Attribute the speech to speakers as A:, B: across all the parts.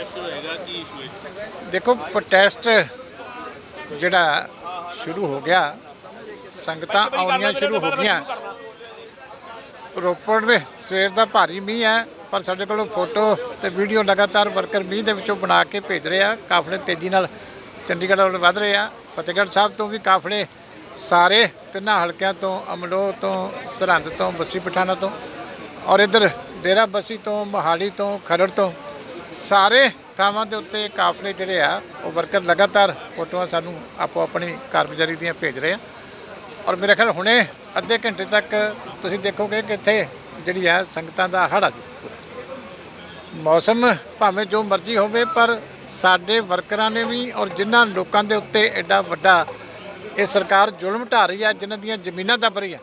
A: Protest ਹੋਏਗਾ ਕੀ issue ਹੈ?
B: ਦੇਖੋ ਪ੍ਰੋਟੈਸਟ ਜਿਹੜਾ ਸ਼ੁਰੂ ਹੋ ਗਿਆ ਸੰਗਤਾਂ ਆਉਣੀਆਂ ਸ਼ੁਰੂ ਹੋ ਗਈਆਂ। ਰੋਪੜ ਵਿੱਚ ਸਵੇਰ ਦਾ ਭਾਰੀ ਮੀਂਹ ਹੈ ਪਰ ਸਾਡੇ ਕੋਲ ਫੋਟੋ ਤੇ ਵੀਡੀਓ ਲਗਾਤਾਰ ਵਰਕਰ ਮੀਂਹ ਦੇ ਵਿੱਚੋਂ ਬਣਾ ਕੇ ਭੇਜ ਰਹੇ ਆ। ਕਾਫਲੇ ਤੇਜ਼ੀ ਨਾਲ ਚੰਡੀਗੜ੍ਹ ਵੱਲ ਵੱਧ ਰਹੇ ਆ। ਫਤਿਹਗੜ੍ਹ ਸਾਹਿਬ ਤੋਂ ਵੀ ਕਾਫਲੇ ਸਾਰੇ ਤਿੰਨਾਂ ਹਲਕਿਆਂ ਤੋਂ ਅਮਲੋਹ ਤੋਂ ਸਰਹੰਦ ਤੋਂ ਬੱਸੀ ਪਠਾਣਾ ਤੋਂ ਔਰ ਇਧਰ ਡੇਰਾ ਬੱਸੀ ਤੋਂ ਮੋਹਾਲੀ ਤੋਂ ਖਰੜ ਤੋਂ ਸਾਰੇ ਥਾਵਾਂ ਦੇ ਉੱਤੇ ਕਾਫਲੇ ਜਿਹੜੇ ਆ, ਉਹ ਵਰਕਰ ਲਗਾਤਾਰ ਫੋਟੋਆਂ ਸਾਨੂੰ ਆਪੋ ਆਪਣੀ ਕਾਰਗੁਜ਼ਾਰੀ ਦੀਆਂ ਭੇਜ ਰਹੇ ਆ। ਔਰ ਮੇਰੇ ਖਿਆਲ ਹੁਣੇ ਅੱਧੇ ਘੰਟੇ ਤੱਕ ਤੁਸੀਂ ਦੇਖੋਗੇ ਕਿ ਇੱਥੇ ਜਿਹੜੀ ਹੈ ਸੰਗਤਾਂ ਦਾ ਹੜ ਆ ਮੌਸਮ ਭਾਵੇਂ ਜੋ ਮਰਜ਼ੀ ਹੋਵੇ, ਪਰ ਸਾਡੇ ਵਰਕਰਾਂ ਨੇ ਵੀ ਔਰ ਜਿਨ੍ਹਾਂ ਲੋਕਾਂ ਦੇ ਉੱਤੇ ਐਡਾ ਵੱਡਾ ਇਹ ਸਰਕਾਰ ਜ਼ੁਲਮ ਢਾ ਰਹੀ ਆ, ਜਿਨ੍ਹਾਂ ਦੀਆਂ ਜ਼ਮੀਨਾਂ ਦੱਬ ਰਹੀ ਆ,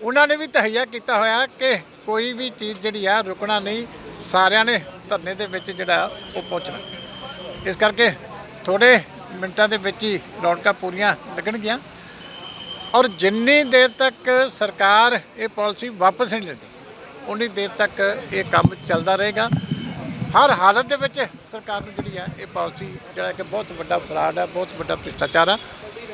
B: ਉਹਨਾਂ ਨੇ ਵੀ ਤਹਈਆ ਕੀਤਾ ਹੋਇਆ ਕਿ ਕੋਈ ਵੀ ਚੀਜ਼ ਜਿਹੜੀ ਆ ਰੁਕਣਾ ਨਹੀਂ। ਸਾਰਿਆਂ ਨੇ ਧਰਨੇ ਦੇ ਵਿੱਚ ਜਿਹੜਾ ਉਹ ਪਹੁੰਚਣਾ। ਇਸ ਕਰਕੇ ਥੋੜੇ ਮਿੰਟਾਂ ਦੇ ਵਿੱਚ ਹੀ ਰੌਣਕਾਂ ਪੂਰੀਆਂ ਲੱਗਣਗੀਆਂ। ਔਰ ਜਿੰਨੀ ਦੇਰ ਤੱਕ ਸਰਕਾਰ ਇਹ ਪਾਲਿਸੀ ਵਾਪਸ ਨਹੀਂ ਲੈਂਦੀ ਉਨੀ ਦੇਰ ਤੱਕ ਇਹ ਕੰਮ ਚੱਲਦਾ ਰਹੇਗਾ। ਹਰ ਹਾਲਤ ਦੇ ਵਿੱਚ ਸਰਕਾਰ ਨੂੰ ਜਿਹੜੀ ਹੈ ਇਹ ਪਾਲਿਸੀ ਜਿਹੜਾ ਕਿ ਬਹੁਤ ਵੱਡਾ ਫਰਾਡ ਹੈ ਬਹੁਤ ਵੱਡਾ ਭ੍ਰਿਸ਼ਟਾਚਾਰ ਆ।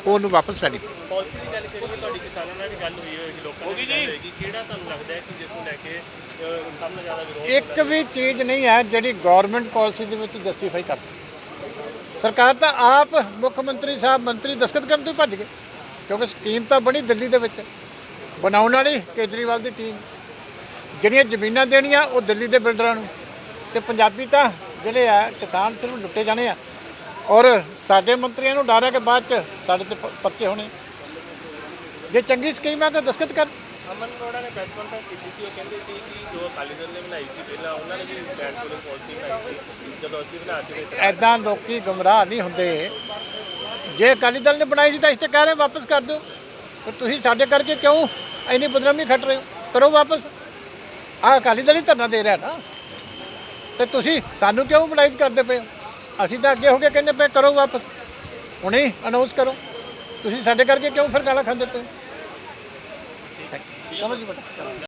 B: ਉਹਨੂੰ ਵਾਪਸ ਲੈਣੀ ਪਊ।
A: ਪਾਲਿਸੀ ਦੀ ਗੱਲ ਕਰੀਏ ਤੁਹਾਡੀ ਕਿਸਾਨਾਂ ਨਾਲ ਵੀ ਗੱਲ ਹੋਈ ਹੋਏਗੀ ਲੋਕਾਂ ਨਾਲ ਵੀ ਗੱਲ ਹੋਏਗੀ। ਕਿਹੜਾ ਤੁਹਾਨੂੰ ਲੱਗਦਾ ਹੈ ਕਿ ਜਿਸ ਨੂੰ ਲੈ ਕੇ ਅਹ, ਸਭ ਤੋਂ ਜ਼ਿਆਦਾ ਵਿਰੋਧ
B: ਇੱਕ ਵੀ ਚੀਜ਼ ਨਹੀਂ ਹੈ ਜਿਹੜੀ ਗਵਰਨਮੈਂਟ ਪਾਲਿਸੀ ਦੇ ਵਿੱਚ ਜਸਟੀਫਾਈ ਕਰ ਸਕਦੀ। ਸਰਕਾਰ ਤਾਂ ਆਪ ਮੁੱਖ ਮੰਤਰੀ ਸਾਹਿਬ ਮੰਤਰੀ ਦਸਖਤ ਕਰਨ ਤੋਂ ਹੀ ਭੱਜ ਗਏ ਕਿਉਂਕਿ ਸਕੀਮ ਤਾਂ ਬਣੀ ਦਿੱਲੀ ਦੇ ਵਿੱਚ। ਬਣਾਉਣ ਵਾਲੀ ਕੇਜਰੀਵਾਲ ਦੀ ਟੀਮ ਜਿਹੜੀਆਂ ਜ਼ਮੀਨਾਂ ਦੇਣੀਆਂ ਉਹ ਦਿੱਲੀ ਦੇ ਬਿਲਡਰਾਂ ਨੂੰ। ਤੇ ਪੰਜਾਬੀ ਤਾਂ ਜਿਹੜੇ ਆ ਕਿਸਾਨ ਸਿਰਫ ਲੁੱਟੇ ਜਾਣੇ ਆ। ਔਰ ਸਾਡੇ ਮੰਤਰੀਆਂ ਨੂੰ ਡਰ ਹੈ ਕਿ ਬਾਅਦ ਚ ਸਾਡੇ ਤੇ ਪ- ਪਰਚੇ ਹੋਣੇ। ਜੇ ਚੰਗੀ ਸਕੀਮ ਹੈ ਤਾਂ ਦਸਖਤ ਕਰ।
A: ਅਮਨ ਅਰੋੜਾ ਨੇ ਪ੍ਰੈਸ ਕਾਨਫਰੰਸ ਕੀਤੀ ਸੀ ਉਹ ਕਹਿੰਦੇ ਸੀ ਕਿ ਜੋ ਅਕਾਲੀ ਦਲ ਨੇ ਬਣਾਈ ਸੀ ਪਹਿਲਾਂ ਉਹਨਾਂ ਨੇ ਵੀ ਬੈਨ ਪੋਲਿੰਗ ਪਾਲਿਸੀ ਬਣਾਈ ਸੀ। ਜਦੋਂ ਅਸੀਂ ਬਣਾ ਕੇ ਤੇ
B: ਐਦਾਂ ਲੋਕੀ ਗੁੰਮਰਾਹ ਨਹੀਂ ਹੁੰਦੇ। ਜੇ ਅਕਾਲੀ ਦਲ ਨੇ ਬਣਾਈ ਸੀ ਤਾਂ ਅਸੀਂ ਤਾਂ ਕਹਿ ਰਹੇ ਵਾਪਸ ਕਰ ਦਿਓ। ਪਰ ਤੁਸੀਂ ਸਾਡੇ ਕਰਕੇ ਕਿਉਂ ਇੰਨੀ ਬਦਨਾਮੀ ਖੱਟ ਰਹੇ ਹੋ? ਕਰੋ ਵਾਪਸ। ਆਹ ਅਕਾਲੀ ਦਲ ਹੀ ਧਰਨਾ ਦੇ ਰਿਹਾ ਨਾ। ਤੇ ਤੁਸੀਂ ਸਾਨੂੰ ਕਿਉਂ ਬਣਾਈਜ਼ ਕਰਦੇ ਪਏ ਹੋ? ਅਸੀਂ ਤਾਂ ਅੱਗੇ ਹੋ ਕੇ ਕਹਿੰਦੇ ਪਏ ਕਰੋ ਵਾਪਸ। ਹੁਣੇ ਅਨਾਉਂਸ ਕਰੋ। ਤੁਸੀਂ ਸਾਡੇ ਕਰਕੇ ਕਿਉਂ ਫਿਰ ਗਾਲਾਂ ਖਾਂਦੇ ਪਏ? ਸਮਝ ਬਟਾ।